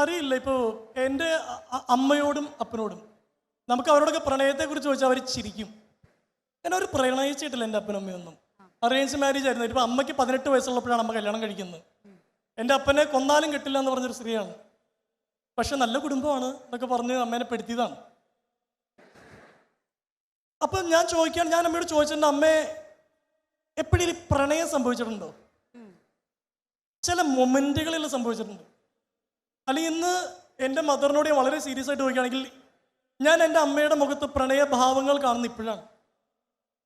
അറിയില്ല. ഇപ്പോൾ എന്റെ അമ്മയോടും അപ്പനോടും നമുക്ക് അവരോടൊക്കെ പ്രണയത്തെക്കുറിച്ച് ചോദിച്ചാൽ അവർ ചിരിക്കും. എന്നെ അവർ പ്രണയിച്ചിട്ടില്ല എന്റെ അപ്പനും അമ്മയൊന്നും അറേഞ്ച് മാരേജ് ആയിരുന്നു. ഇപ്പോൾ അമ്മയ്ക്ക് പതിനെട്ട് വയസ്സുള്ളപ്പോഴാണ് അമ്മ കല്യാണം കഴിക്കുന്നത്. എന്റെ അപ്പനെ കൊന്നാലും കിട്ടില്ല എന്ന് പറഞ്ഞൊരു സ്ത്രീയാണ്. പക്ഷെ നല്ല കുടുംബമാണ് എന്നൊക്കെ പറഞ്ഞ് അമ്മേനെ പെടുത്തിയതാണ്. അപ്പം ഞാൻ ചോദിക്കാൻ ഞാൻ അമ്മയോട് ചോദിച്ചിട്ടുണ്ട് അമ്മേ എപ്പോഴും പ്രണയം സംഭവിച്ചിട്ടുണ്ടോ? ചില മൊമെന്റുകളിൽ സംഭവിച്ചിട്ടുണ്ട്. അല്ലെങ്കിൽ ഇന്ന് എന്റെ മദറിനോട് ഞാൻ വളരെ സീരിയസ് ആയിട്ട് ചോദിക്കുകയാണെങ്കിൽ ഞാൻ എന്റെ അമ്മയുടെ മുഖത്ത് പ്രണയഭാവങ്ങൾ കാണുന്ന ഇപ്പോഴാണ്.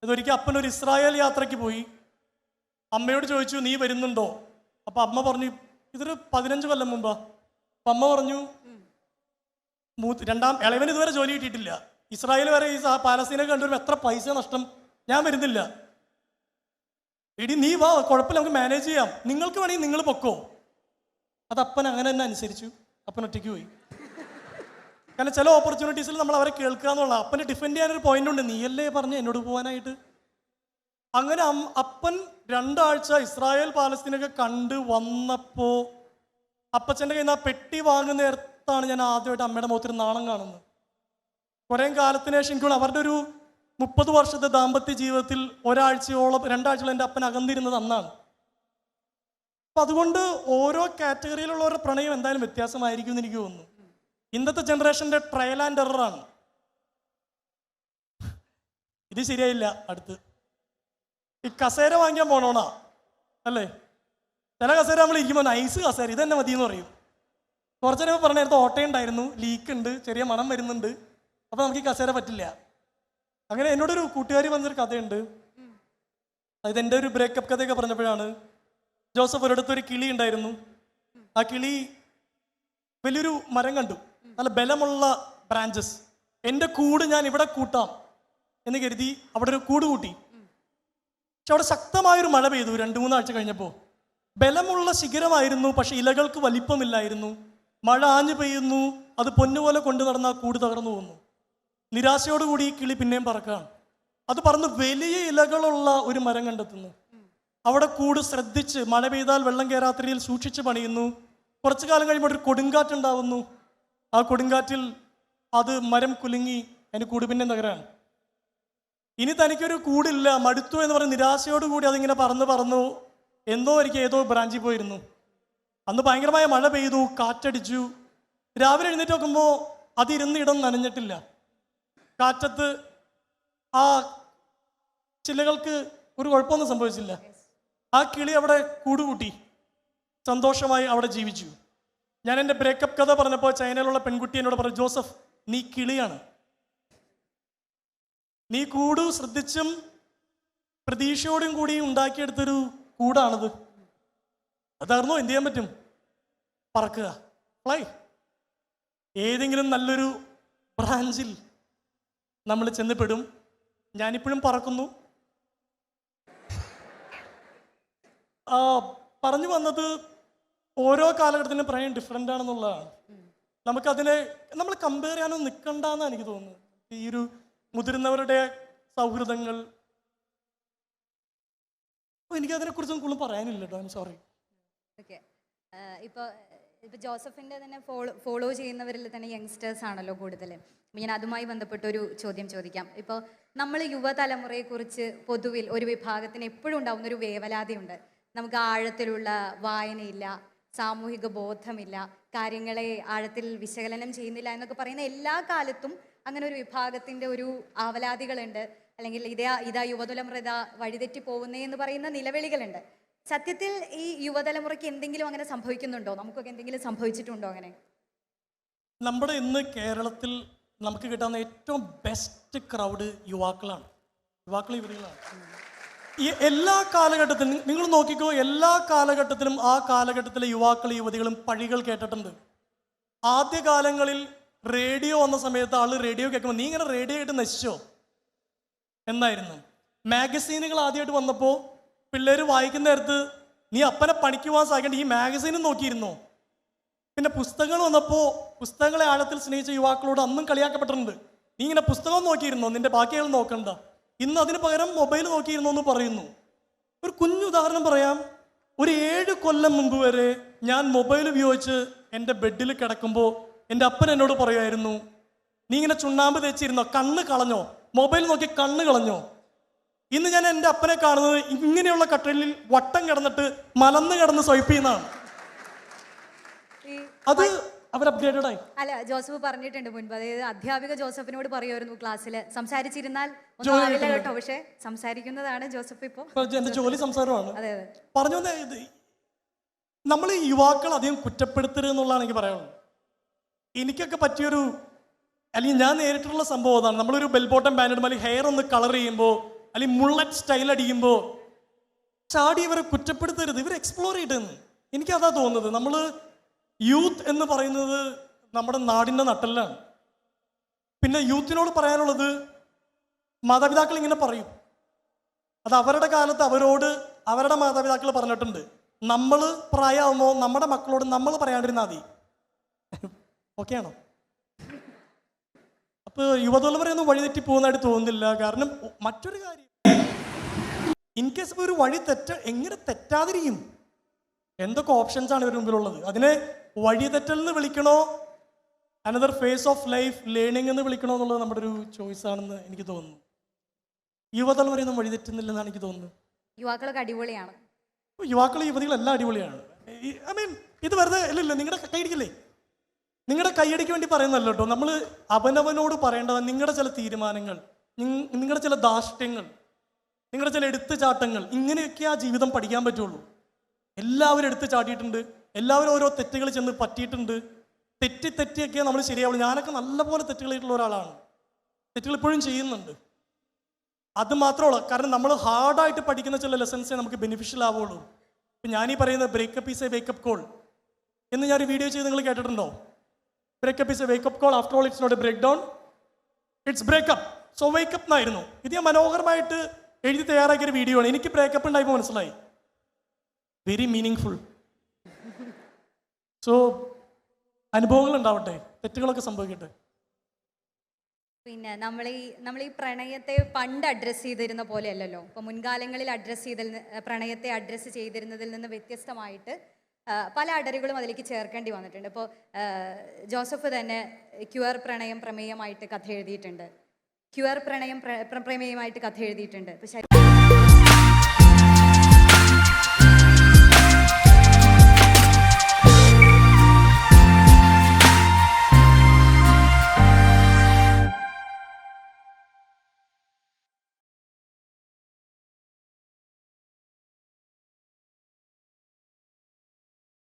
അതൊരിക്കൽ അപ്പൻ ഒരു ഇസ്രായേൽ യാത്രയ്ക്ക് പോയി. അമ്മയോട് ചോദിച്ചു നീ വരുന്നുണ്ടോ? അപ്പം അമ്മ പറഞ്ഞു ഇതൊരു പതിനഞ്ച് കൊല്ലം മുമ്പാ. അപ്പം അമ്മ പറഞ്ഞു മൂത്ത് രണ്ടാം ഇളവൻ ഇതുവരെ ജോലി കിട്ടിയിട്ടില്ല. ഇസ്രായേൽ വരെ ഈ പാലസ്തീനെ കണ്ടുവരുമ്പോൾ എത്ര പൈസ നഷ്ടം ഞാൻ വരുന്നില്ല. എടി നീ വാ കുഴപ്പമില്ല നമുക്ക് മാനേജ് ചെയ്യാം. നിങ്ങൾക്ക് വേണമെങ്കിൽ നിങ്ങൾ പൊക്കോ. അത് അപ്പൻ അങ്ങനെ തന്നെ അനുസരിച്ചു. അപ്പൻ ഒറ്റയ്ക്ക് പോയി. കാരണം ചില ഓപ്പർച്യൂണിറ്റീസിൽ നമ്മൾ അവരെ കേൾക്കുക എന്നുള്ള അപ്പനെ ഡിഫെൻഡ് ചെയ്യാനൊരു പോയിന്റ് ഉണ്ട്. നീയല്ലേ പറഞ്ഞ് എന്നോട് പോകാനായിട്ട് അങ്ങനെ അപ്പൻ രണ്ടാഴ്ച ഇസ്രായേൽ പാലസ്തീനൊക്കെ കണ്ട് വന്നപ്പോൾ അപ്പച്ചന്റെ കയ്യിൽ നിന്ന് ആ പെട്ടി വാങ്ങുന്ന നേരത്താണ് ഞാൻ ആദ്യമായിട്ട് അമ്മയുടെ മുഖത്തൊരു നാണം കാണുന്നത്. കുറേ കാലത്തിന് ശേഷം എനിക്ക് അവരുടെ ഒരു മുപ്പത് വർഷത്തെ ദാമ്പത്യ ജീവിതത്തിൽ ഒരാഴ്ചയോളം രണ്ടാഴ്ചയോളം എന്റെ അപ്പൻ അകന്നിരുന്നത് അന്നാണ്. അപ്പൊ അതുകൊണ്ട് ഓരോ കാറ്റഗറിയിലുള്ള ഓരോ പ്രണയം എന്തായാലും വ്യത്യാസമായിരിക്കും എന്ന് എനിക്ക് തോന്നുന്നു. ഇന്നത്തെ ജനറേഷന്റെ ട്രയൽ ആൻഡ് എററാണ് ഇത് ശരിയായില്ല അടുത്ത്. ഈ കസേര വാങ്ങിക്കാൻ പോണോണാ? അല്ലേ? ചില കസേര നമ്മൾ ഇരിക്കുമ്പോൾ നൈസ് കസേര ഇത് തന്നെ മതി എന്ന് പറയും. കുറച്ചു നേരം പറഞ്ഞ നേരത്തെ ഓട്ടയുണ്ടായിരുന്നു ലീക്ക് ഉണ്ട് ചെറിയ മണം വരുന്നുണ്ട്. അപ്പോൾ നമുക്ക് ഈ കസേര പറ്റില്ല. അങ്ങനെ എന്നോടൊരു കൂട്ടുകാരി പറഞ്ഞൊരു കഥയുണ്ട്. അതായത് എന്റെ ഒരു ബ്രേക്കപ്പ് കഥയൊക്കെ പറഞ്ഞപ്പോഴാണ്. ജോസഫ് ഒരിടത്ത് ഒരു കിളി ഉണ്ടായിരുന്നു. ആ കിളി വലിയൊരു മരം കണ്ടു. നല്ല ബലമുള്ള ബ്രാഞ്ചസ് എന്റെ കൂട് ഞാൻ ഇവിടെ കൂട്ടാം എന്ന് കരുതി അവിടെ ഒരു കൂട് കൂട്ടി. പക്ഷെ അവിടെ ശക്തമായൊരു മഴ പെയ്തു രണ്ട് മൂന്നാഴ്ച കഴിഞ്ഞപ്പോൾ ബലമുള്ള ശിഖരമായിരുന്നു പക്ഷെ ഇലകൾക്ക് വലിപ്പമില്ലായിരുന്നു. മഴ ആഞ്ഞു പെയ്യുന്നു അത് പൊന്നുപോലെ കൊണ്ടു നടന്ന കൂട് തകർന്നു പോകുന്നു നിരാശയോടുകൂടി കിളി പിന്നെയും പറക്കുകയാണ്. അത് പറന്ന് വലിയ ഇലകളുള്ള ഒരു മരം കണ്ടെത്തുന്നു. അവിടെ കൂട് ശ്രദ്ധിച്ച് മഴ പെയ്താൽ വെള്ളം കയറാത്ത സൂക്ഷിച്ച് പണിയുന്നു. കുറച്ചു കാലം കഴിയുമ്പോൾ ഒരു കൊടുങ്കാറ്റുണ്ടാവുന്നു ആ കൊടുങ്കാറ്റിൽ അത് മരം കുലുങ്ങി അതിന് കൂട് പിന്നെ നഗരാണ് ഇനി തനിക്കൊരു കൂടില്ല. മടുത്തു എന്ന് പറഞ്ഞ് നിരാശയോടുകൂടി അതിങ്ങനെ പറന്ന് പറന്നു. എന്തോ ഒരിക്കൽ ഏതോ ബ്രാഞ്ചിൽ പോയിരുന്നു. അന്ന് ഭയങ്കരമായ മഴ പെയ്തു കാറ്റടിച്ചു. രാവിലെ എഴുന്നേറ്റ് നോക്കുമ്പോൾ അതിരുന്ന് ഇടം നനഞ്ഞിട്ടില്ല. കാറ്റത്ത് ആ ചില്ലകൾക്ക് ഒരു കുഴപ്പമൊന്നും സംഭവിച്ചില്ല. ആ കിളി അവിടെ കൂടുകൂട്ടി. സന്തോഷമായി അവിടെ ജീവിച്ചു. ഞാൻ എന്റെ ബ്രേക്കപ്പ് കഥ പറഞ്ഞപ്പോൾ ചൈനയിലുള്ള പെൺകുട്ടി എന്നോട് പറഞ്ഞു ജോസഫ് നീ കിളിയാണ്. നീ കൂടു ശ്രദ്ധിച്ചും പ്രതീക്ഷയോടും കൂടി ഉണ്ടാക്കിയെടുത്തൊരു കൂടാണത്. അതായിരുന്നു എന്ത് ചെയ്യാൻ പറ്റും? പറക്കുക. ഫ്ലൈ ഏതെങ്കിലും നല്ലൊരു ബ്രാഞ്ചിൽ നമ്മൾ ചെന്നപ്പെടും ഞാനിപ്പോഴും പറക്കുന്നു ആ, പറഞ്ഞു വന്നത് ഓരോ കാലഘട്ടത്തിലും പ്രണയം ഡിഫറെന്റ് ആണെന്നുള്ളതാണ്. നമുക്കതിനെ നമ്മൾ കമ്പയർ ചെയ്യാനൊന്നും നിൽക്കണ്ടെന്ന് എനിക്ക് തോന്നുന്നത്. ഈ ഒരു മുതിർന്നവരുടെ സൗഹൃദങ്ങൾ. എനിക്കതിനെ കുറിച്ചൊന്നും കൂടുതൽ പറയാനില്ല കേട്ടോ സോറി ഇപ്പോൾ ഇപ്പോൾ ജോസഫിന്റെ തന്നെ ഫോളോ ഫോളോ ചെയ്യുന്നവരിൽ തന്നെ യങ്സ്റ്റേഴ്സ് ആണല്ലോ കൂടുതൽ ഞാൻ അതുമായി ബന്ധപ്പെട്ട ഒരു ചോദ്യം ചോദിക്കാം. ഇപ്പോൾ നമ്മൾ യുവതലമുറയെക്കുറിച്ച് പൊതുവിൽ ഒരു വിഭാഗത്തിന് എപ്പോഴും ഉണ്ടാകുന്ന ഒരു വേവലാതിയുണ്ട്. നമുക്ക് ആഴത്തിലുള്ള വായനയില്ല സാമൂഹിക ബോധമില്ല കാര്യങ്ങളെ ആഴത്തിൽ വിശകലനം ചെയ്യുന്നില്ല എന്നൊക്കെ പറയുന്ന എല്ലാ കാലത്തും അങ്ങനെ ഒരു വിഭാഗത്തിന്റെ ഒരു ആവലാതികളുണ്ട്. അല്ലെങ്കിൽ ഇതാ ഇതാ യുവതലമുറ ഇതാ വഴിതെറ്റി പോകുന്നേ എന്ന് പറയുന്ന നിലവിളികളുണ്ട്. സത്യത്തിൽ ഈ യുവതലമുറയ്ക്ക് എന്തെങ്കിലും അങ്ങനെ സംഭവിക്കുന്നുണ്ടോ? നമുക്കൊക്കെ എന്തെങ്കിലും സംഭവിച്ചിട്ടുണ്ടോ അങ്ങനെ? നമ്മുടെ ഇന്ന് കേരളത്തിൽ നമുക്ക് കിട്ടാവുന്ന ഏറ്റവും ബെസ്റ്റ് ക്രൗഡ് യുവാക്കളാണ്. യുവാക്കൾ യുവതികളാണ് ഈ എല്ലാ കാലഘട്ടത്തിലും നിങ്ങൾ നോക്കിക്കോ എല്ലാ കാലഘട്ടത്തിലും ആ കാലഘട്ടത്തിലെ യുവാക്കൾ യുവതികളും പഴികൾ കേട്ടിട്ടുണ്ട്. ആദ്യകാലങ്ങളിൽ റേഡിയോ വന്ന സമയത്ത് ആൾ റേഡിയോ കേൾക്കുമ്പോൾ നീ ഇങ്ങനെ റേഡിയോ ആയിട്ട് നശിച്ചോ? എന്നായിരുന്നു. മാഗസീനുകൾ ആദ്യമായിട്ട് വന്നപ്പോൾ പിള്ളേർ വായിക്കുന്ന നേരത്ത് നീ അപ്പനെ പണിക്ക് സാധിക്കേണ്ട ഈ മാഗസീനും നോക്കിയിരുന്നോ? പിന്നെ പുസ്തകങ്ങൾ വന്നപ്പോൾ പുസ്തകങ്ങളെ ആഴത്തിൽ സ്നേഹിച്ച യുവാക്കളോട് അന്നും കളിയാക്കപ്പെട്ടിട്ടുണ്ട്. നീ ഇങ്ങനെ പുസ്തകം നോക്കിയിരുന്നോ? നിന്റെ ബാക്കികൾ നോക്കണ്ട. ഇന്ന് അതിന് പകരം മൊബൈൽ നോക്കിയിരുന്നു എന്ന് പറയുന്നു. ഒരു കുഞ്ഞു ഉദാഹരണം പറയാം. ഒരു ഏഴ് കൊല്ലം മുമ്പ് വരെ ഞാൻ മൊബൈൽ ഉപയോഗിച്ച് എന്റെ ബെഡിൽ കിടക്കുമ്പോൾ എന്റെ അപ്പൻ എന്നോട് പറയുമായിരുന്നു നീ ഇങ്ങനെ ചുണ്ണാമ്പ് തേച്ചിരുന്നോ? കണ്ണ് കളഞ്ഞോ? മൊബൈൽ നോക്കി കണ്ണ് കളഞ്ഞോ? ഇന്ന് ഞാൻ എന്റെ അപ്പനെ കാണുന്നത് ഇങ്ങനെയുള്ള കട്ടലിൽ വട്ടം കിടന്നിട്ട് മലന്ന് കിടന്ന് സ്വൈപ്പ് ചെയ്യുന്നതാണ്. അത് അവർ അപ്ഗ്രേഡഡ് ആയി. അല്ല ജോസഫ് പറഞ്ഞിട്ടുണ്ട് മുൻപ്. അതായത് അധ്യാപിക ജോസഫിനോട് പറയുമായിരുന്നു ക്ലാസ്സിൽ. സംസാരിച്ചിരുന്നാൽ ഒന്നും ആവില്ല കേട്ടോ പക്ഷെ സംസാരിക്കുന്നതാണ് ജോസഫ് ഇപ്പോ. എന്റെ ജോലി സംസാരമാണ്. അതെ അതെ. പറഞ്ഞു നമ്മൾ ഈ യുവാക്കൾ അധികം കുറ്റപ്പെടുത്തരുത് എന്നുള്ളതാണ് എനിക്ക് പറയാനുള്ളത്. എനിക്കൊക്കെ പറ്റിയൊരു അല്ലെങ്കിൽ ഞാൻ നേരിട്ടുള്ള സംഭവം അതാണ്. നമ്മളൊരു ബെൽബോട്ടം ബാൻഡ് ഇടുമ്പോൾ അല്ലെങ്കിൽ ഹെയർ ഒന്ന് കളർ ചെയ്യുമ്പോൾ അല്ലെങ്കിൽ മുള്ളറ്റ് സ്റ്റൈൽ അടിക്കുമ്പോൾ ചാടി ഇവരെ കുറ്റപ്പെടുത്തരുത്. ഇവർ എക്സ്പ്ലോർ ചെയ്തെന്ന് എനിക്കതാ തോന്നുന്നത്. നമ്മൾ യൂത്ത് എന്ന് പറയുന്നത് നമ്മുടെ നാടിന്റെ നട്ടെല്ലാണ്. പിന്നെ യൂത്തിനോട് പറയാനുള്ളത് മാതാപിതാക്കൾ ഇങ്ങനെ പറയും. അത് അവരുടെ കാലത്ത് അവരോട് അവരുടെ മാതാപിതാക്കൾ പറഞ്ഞിട്ടുണ്ട്. നമ്മൾ പ്രായമാകുമ്പോൾ നമ്മുടെ മക്കളോട് നമ്മൾ പറയാണ്ടിരുന്നാൽ മതി. ഓക്കെയാണോ അപ്പോൾ അപ്പൊ യുവതലമുറയൊന്നും വഴിതെറ്റി പോകുന്നതായിട്ട് തോന്നുന്നില്ല. കാരണം മറ്റൊരു കാര്യം. ഇൻ കേസ് ഒരു വഴി തെറ്റ എങ്ങനെ തെറ്റാതിരിക്കും? എന്തൊക്കെ ഓപ്ഷൻസ് ആണ് ഇവരുടെ മുമ്പിലുള്ളത്? അതിനെ വഴിതെറ്റൽ എന്ന് വിളിക്കണോ? Another phase of life learning എന്ന് വിളിക്കണോ എന്നുള്ളത് നമ്മുടെ ഒരു ചോയ്സ് ആണെന്ന് എനിക്ക് തോന്നുന്നു. യുവതലമുറയൊന്നും വഴിതെറ്റുന്നില്ലെന്നാണ് എനിക്ക് തോന്നുന്നത്. യുവാക്കളൊക്കെ അടിപൊളിയാണ്. യുവാക്കൾ യുവതികളെല്ലാം അടിപൊളിയാണ്. ഐ മീൻ ഇത് വെറുതെ അല്ലല്ലോ നിങ്ങളുടെ കൈയടിക്കില്ലേ? നിങ്ങളുടെ കൈയടിക്ക് വേണ്ടി പറയുന്നല്ലോ കേട്ടോ. നമ്മൾ അവനവനോട് പറയേണ്ടത് നിങ്ങളുടെ ചില തീരുമാനങ്ങൾ നിങ്ങളുടെ ചില ധാർഷ്ട്യങ്ങൾ നിങ്ങളുടെ ചില എടുത്തുചാട്ടങ്ങൾ ഇങ്ങനെയൊക്കെ ആ ജീവിതം പഠിക്കാൻ പറ്റുള്ളൂ. എല്ലാവരും എടുത്ത് ചാടിയിട്ടുണ്ട്. എല്ലാവരും ഓരോ തെറ്റുകൾ ചെന്ന് പറ്റിയിട്ടുണ്ട്. തെറ്റി തെറ്റിയൊക്കെ നമ്മൾ ശരിയാവുള്ളൂ ഞാനൊക്കെ നല്ലപോലെ തെറ്റുകളായിട്ടുള്ള ഒരാളാണ്. തെറ്റുകൾ ഇപ്പോഴും ചെയ്യുന്നുണ്ട്. അത് മാത്രമല്ല കാരണം നമ്മൾ ഹാർഡായിട്ട് പഠിക്കുന്ന ചില ലെസൺസേ നമുക്ക് ബെനിഫിഷ്യൽ ആവുള്ളൂ. ഇപ്പം ഞാനീ പറയുന്ന breakup is a wakeup call എന്ന് ഞാൻ വീഡിയോ ചെയ്ത് നിങ്ങൾ കേട്ടിട്ടുണ്ടോ? Breakup is a wakeup call after all it's not a break down it's breakup so wakeup എന്നായിരുന്നു. ഇത് ഞാൻ മനോഹരമായിട്ട് എഴുതി തയ്യാറാക്കിയ ഒരു വീഡിയോ ആണ്. എനിക്ക് ബ്രേക്കപ്പ് ഉണ്ടായപ്പോൾ മനസ്സിലായി. വെരി മീനിങ് ഫുൾ സോ അനുഭവങ്ങൾ ഉണ്ടാവട്ടെ തെറ്റുകളൊക്കെ സംഭവിക്കട്ടെ? പിന്നെ നമ്മൾ ഈ നമ്മൾ ഈ പ്രണയത്തെ പണ്ട് അഡ്രസ്സ് ചെയ്തിരുന്ന പോലെയല്ലല്ലോ? ഇപ്പോൾ മുൻകാലങ്ങളിൽ അഡ്രസ്സ് ചെയ്തിൽ പ്രണയത്തെ അഡ്രസ്സ് ചെയ്തിരുന്നതിൽ നിന്ന് വ്യത്യസ്തമായിട്ട് പല അടരുകളും അതിലേക്ക് ചേർക്കേണ്ടി വന്നിട്ടുണ്ട്. ഇപ്പോൾ ജോസഫ് തന്നെ ക്യുവർ പ്രണയം പ്രമേയമായിട്ട് കഥ എഴുതിയിട്ടുണ്ട്. ക്യുവർ പ്രണയം പ്ര- പ്ര- പ്രമേയമായിട്ട് കഥ എഴുതിയിട്ടുണ്ട്. ഇപ്പോൾ